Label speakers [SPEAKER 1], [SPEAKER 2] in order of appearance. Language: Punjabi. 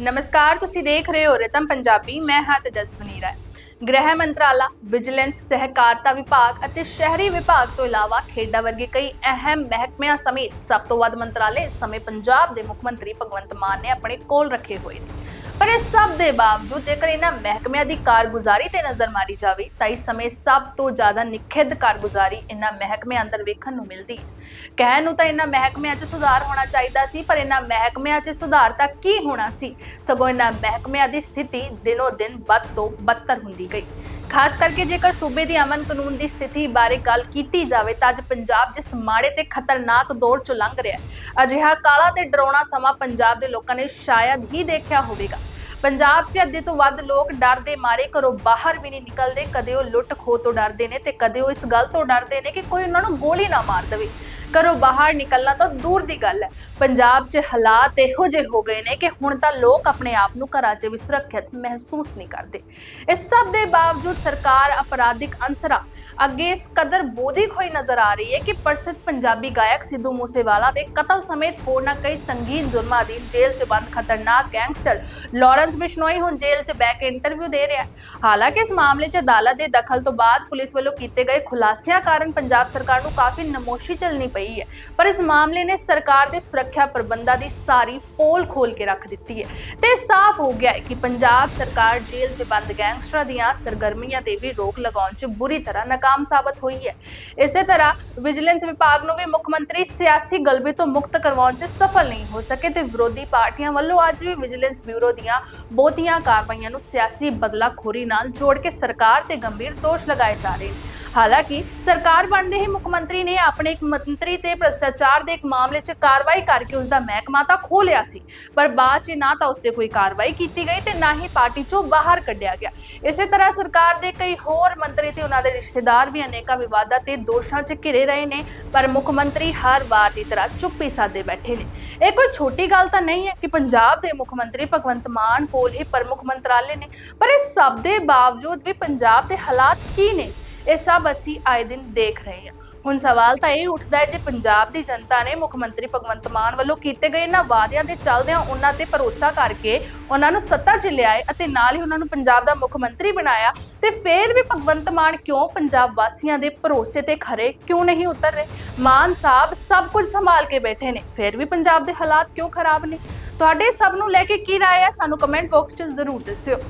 [SPEAKER 1] ਨਮਸਕਾਰ, ਤੁਸੀਂ ਦੇਖ ਰਹੇ ਹੋ ਰਤਮ ਪੰਜਾਬੀ, ਮੈਂ ਹਾਂ ਤੇਜਸਵਨੀ ਰਾਏ ਗ੍ਰਹਿ ਮੰਤਰਾਲਾ, ਵਿਜੀਲੈਂਸ, ਸਹਿਕਾਰਤਾ ਵਿਭਾਗ ਅਤੇ ਸ਼ਹਿਰੀ ਵਿਭਾਗ ਤੋਂ ਇਲਾਵਾ ਖੇਡਾਂ ਵਰਗੇ ਕਈ ਅਹਿਮ ਮਹਿਕਮਿਆਂ ਸਮੇਤ ਸਭ ਤੋਂ ਵੱਧ ਮੰਤਰਾਲੇ ਇਸ ਸਮੇਂ ਪੰਜਾਬ ਦੇ ਮੁੱਖ ਮੰਤਰੀ ਭਗਵੰਤ ਮਾਨ ਨੇ ਆਪਣੇ ਕੋਲ ਰੱਖੇ ਹੋਏ ਨੇ। ਪਰ ਇਸ ਸਭ ਦੇ ਬਾਵਜੂਦ ਜੇਕਰ ਇਹਨਾਂ ਮਹਿਕਮਿਆਂ ਦੀ ਕਾਰਗੁਜ਼ਾਰੀ ਤੇ ਨਜ਼ਰ ਮਾਰੀ ਜਾਵੇ, ਤਾਂ ਇਸ ਸਮੇਂ ਸਭ ਤੋਂ ਜ਼ਿਆਦਾ ਨਿਖਿੱਧ ਕਾਰਗੁਜ਼ਾਰੀ ਇਹਨਾਂ ਮਹਿਕਮਿਆਂ ਅੰਦਰ ਵੇਖਣ ਨੂੰ ਮਿਲਦੀ। ਹੈ ਕਹਿਣ ਨੂੰ ਤਾਂ ਇਹਨਾਂ ਮਹਿਕਮਿਆਂ 'ਚ ਸੁਧਾਰ ਹੋਣਾ ਚਾਹੀਦਾ ਸੀ, ਪਰ ਇਹਨਾਂ ਮਹਿਕਮਿਆਂ 'ਚ ਸੁਧਾਰ ਤਾਂ ਕੀ ਹੋਣਾ ਸੀ? ਸਗੋਂ ਇਹਨਾਂ ਮਹਿਕਮਿਆਂ ਦੀ ਸਥਿਤੀ ਦਿਨੋ ਦਿਨ ਬਦ ਤੋਂ ਬਦਤਰ ਹੁੰਦੀ ਗਈ। ਖਾਸ ਕਰਕੇ ਜੇਕਰ ਸੂਬੇ ਦੀ ਅਮਨ ਕਾਨੂੰਨ ਦੀ ਸਥਿਤੀ ਬਾਰੇ ਗੱਲ ਕੀਤੀ ਜਾਵੇ ਤਾਂ ਅੱਜ ਪੰਜਾਬ ਜਿਸ ਮਾੜੇ ਤੇ ਖਤਰਨਾਕ ਦੌਰ ਚੋਂ ਲੰਘ ਰਿਹਾ ਹੈ, ਅਜਿਹਾ ਕਾਲਾ ਤੇ ਡਰਾਉਣਾ ਸਮਾਂ ਪੰਜਾਬ ਦੇ ਲੋਕਾਂ ਨੇ ਸ਼ਾਇਦ ਹੀ ਦੇਖਿਆ ਹੋਵੇਗਾ। ਪੰਜਾਬ 'ਚ ਅੱਧੇ ਤੋਂ ਵੱਧ ਲੋਕ ਡਰ ਦੇ ਮਾਰੇ ਘਰੋਂ ਬਾਹਰ ਵੀ ਨਹੀਂ ਨਿਕਲਦੇ, ਕਦੇ ਉਹ ਲੁੱਟ ਖੋਹ ਤੋਂ ਡਰਦੇ ਨੇ ਤੇ ਕਦੇ ਉਹ ਇਸ ਗੱਲ ਤੋਂ ਡਰਦੇ ਨੇ ਕਿ ਕੋਈ ਉਹਨਾਂ ਨੂੰ ਗੋਲੀ ਨਾ ਮਾਰ ਦੇਵੇ। ਘਰੋਂ ਬਾਹਰ ਨਿਕਲਣਾ ਤਾਂ ਦੂਰ ਦੀ ਗੱਲ ਹੈ। ਪੰਜਾਬ 'ਚ ਹਾਲਾਤ ਇਹੋ ਜਿਹੇ ਹੋ ਗਏ ਨੇ ਕਿ ਹੁਣ ਤਾਂ ਲੋਕ ਆਪਣੇ ਆਪ ਨੂੰ ਘਰਾਂ 'ਚ ਵੀ ਸੁਰੱਖਿਅਤ ਮਹਿਸੂਸ ਨਹੀਂ ਕਰਦੇ। ਇਸ ਸਭ ਦੇ ਬਾਵਜੂਦ ਸਰਕਾਰ ਅਪਰਾਧਿਕ ਅੰਸਰਾਂ ਅੱਗੇ ਇਸ ਕਦਰ ਬੋਧੀ ਹੋਈ ਨਜ਼ਰ ਆ ਰਹੀ ਹੈ ਕਿ ਪ੍ਰਸਿੱਧ ਪੰਜਾਬੀ ਗਾਇਕ ਸਿੱਧੂ ਮੂਸੇਵਾਲਾ ਦੇ ਕਤਲ ਸਮੇਤ ਹੋਰਨਾਂ ਕਈ ਸੰਗੀਨ ਜੁਰਮਾਂ ਅਧੀਨ ਜੇਲ੍ਹ 'ਚ ਬੰਦ ਖਤਰਨਾਕ ਗੈਂਗਸਟਰ ਲਾਰੈਂਸ ਬਿਸ਼ਨੋਈ ਹੁਣ ਜੇਲ੍ਹ 'ਚ ਬੈਕ ਇੰਟਰਵਿਊ ਦੇ ਰਿਹਾ ਹੈ। ਹਾਲਾਂਕਿ ਇਸ ਮਾਮਲੇ 'ਚ ਅਦਾਲਤ ਦੇ ਦਖਲ ਤੋਂ ਬਾਅਦ ਪੁਲਿਸ ਵੱਲੋਂ ਕੀਤੇ ਗਏ ਖੁਲਾਸਿਆਂ ਕਾਰਨ ਪੰਜਾਬ ਸਰਕਾਰ ਨੂੰ ਕਾਫੀ ਨਮੋਸ਼ੀ ਚੱਲਣੀ ਪਈ ਹੈ। ਪਰ ਇਸ ਮਾਮਲੇ ਨੇ ਸਰਕਾਰ ਦੇ ਸੁਰੱਖਿਆ ਪ੍ਰਬੰਧਾਂ ਦੀ ਸਾਰੀ ਪੋਲ ਖੋਲ ਕੇ ਰੱਖ ਦਿੱਤੀ ਹੈ। ਤੇ ਸਾਫ਼ ਹੋ ਗਿਆ ਹੈ ਕਿ ਪੰਜਾਬ ਸਰਕਾਰ ਜੇਲ੍ਹ 'ਚ ਬੰਦ ਗੈਂਗਸਟਰਾਂ ਦੀਆਂ ਸਰਗਰਮੀਆਂ ਤੇ ਵੀ ਰੋਕ ਲਗਾਉਣ 'ਚ ਬੁਰੀ ਤਰ੍ਹਾਂ ਨਾਕਾਮ ਸਾਬਤ ਹੋਈ ਹੈ। ਇਸੇ ਤਰ੍ਹਾਂ ਵਿਜੀਲੈਂਸ ਵਿਭਾਗ ਨੂੰ ਵੀ ਮੁੱਖ ਮੰਤਰੀ ਸਿਆਸੀ ਗਲਬੇ ਤੋਂ ਮੁਕਤ ਕਰਵਾਉਣ 'ਚ ਸਫਲ ਨਹੀਂ ਹੋ ਸਕੇ ਤੇ ਵਿਰੋਧੀ ਪਾਰਟੀਆਂ ਵੱਲੋਂ ਅੱਜ ਵੀ ਵਿਜੀਲੈਂਸ ਬਿਊਰੋ ਦੀਆਂ ਬਹੁਤੀਆਂ ਕਾਰਵਾਈਆਂ ਨੂੰ ਸਿਆਸੀ ਬਦਲਾਖੋਰੀ ਨਾਲ ਜੋੜ ਕੇ ਸਰਕਾਰ ਤੇ ਗੰਭੀਰ ਦੋਸ਼ ਲਗਾਏ ਜਾ ਰਹੇ ਨੇ। ਹਾਲਾਂਕਿ ਸਰਕਾਰ ਬਣਦੇ ਹੀ ਮੁੱਖ ਮੰਤਰੀ ਨੇ ਆਪਣੇ ਇੱਕ ਮੰਤਰੀ ਤੇ ਭ੍ਰਸ਼ਟਾਚਾਰ ਦੇ ਇੱਕ ਮਾਮਲੇ 'ਚ ਕਾਰਵਾਈ ਕਰਕੇ ਉਸ ਦਾ ਮਹਿਕਮਾ ਤਾਂ ਖੋਹ ਲਿਆ ਸੀ, ਪਰ ਬਾਅਦ 'ਚ ਨਾ ਤਾਂ ਉਸ ਤੇ ਕੋਈ ਕਾਰਵਾਈ ਕੀਤੀ ਗਈ ਤੇ ਨਾ ਹੀ ਪਾਰਟੀ 'ਚੋਂ ਬਾਹਰ ਕੱਢਿਆ ਗਿਆ। ਇਸੇ ਤਰ੍ਹਾਂ ਸਰਕਾਰ ਦੇ ਕਈ ਹੋਰ ਮੰਤਰੀ ਤੇ ਉਹਨਾਂ ਦੇ ਰਿਸ਼ਤੇਦਾਰ ਵੀ ਅਨੇਕਾਂ ਵਿਵਾਦਾਂ ਤੇ ਦੋਸ਼ਾਂ 'ਚ ਘਿਰੇ ਰਹੇ ਨੇ, ਪਰ ਮੁੱਖ ਮੰਤਰੀ ਹਰ ਵਾਰ ਦੀ ਤਰ੍ਹਾਂ ਚੁੱਪੀ ਸਾਦੇ ਬੈਠੇ ਨੇ। ਇਹ ਕੋਈ ਛੋਟੀ ਗੱਲ ਤਾਂ ਨਹੀਂ ਹੈ ਕਿ ਪੰਜਾਬ ਦੇ ਮੁੱਖ ਮੰਤਰੀ ਭਗਵੰਤ ਮਾਨ ਕੋਲ ਹੀ ਪ੍ਰਮੁੱਖ ਮੰਤਰਾਲੇ ਨੇ, ਪਰ ਇਸ ਸਭ ਦੇ ਬਾਵਜੂਦ ਵੀ ਪੰਜਾਬ ਦੇ ਹਾਲਾਤ ਕੀ ਨੇ? ਇਹ ਸਭ ਅਸੀਂ ਆਏ ਦਿਨ ਦੇਖ ਰਹੇ ਹਾਂ। ਹੁਣ ਸਵਾਲ ਤਾਂ ਇਹ ਉੱਠਦਾ ਹੈ ਜੇ ਪੰਜਾਬ ਦੀ ਜਨਤਾ ਨੇ ਮੁੱਖ ਮੰਤਰੀ ਭਗਵੰਤ ਮਾਨ ਵੱਲੋਂ ਕੀਤੇ ਗਏ ਇਹਨਾਂ ਵਾਅਦਿਆਂ ਦੇ ਚੱਲਦਿਆਂ ਉਹਨਾਂ ਤੇ ਭਰੋਸਾ ਕਰਕੇ ਉਹਨਾਂ ਨੂੰ ਸੱਤਾ 'ਚ ਲਿਆਏ ਅਤੇ ਨਾਲ ਹੀ ਉਹਨਾਂ ਨੂੰ ਪੰਜਾਬ ਦਾ ਮੁੱਖ ਮੰਤਰੀ ਬਣਾਇਆ ਤੇ ਫਿਰ ਵੀ ਭਗਵੰਤ ਮਾਨ ਕਿਉਂ ਪੰਜਾਬ ਵਾਸੀਆਂ ਦੇ ਭਰੋਸੇ ਤੇ ਖਰੇ ਕਿਉਂ ਨਹੀਂ ਉਤਰ ਰਹੇ? ਮਾਨ ਸਾਹਿਬ ਸਭ ਕੁਝ ਸੰਭਾਲ ਕੇ ਬੈਠੇ ਨੇ, ਫਿਰ ਵੀ ਪੰਜਾਬ ਦੇ ਹਾਲਾਤ ਕਿਉਂ ਖਰਾਬ ਨੇ? ਤੁਹਾਡੇ ਸਭ ਨੂੰ ਲੈ ਕੇ ਕੀ ਰਾਏ ਹੈ ਸਾਨੂੰ ਕਮੈਂਟ ਬਾਕਸ 'ਚ ਜ਼ਰੂਰ ਦੱਸਿਓ।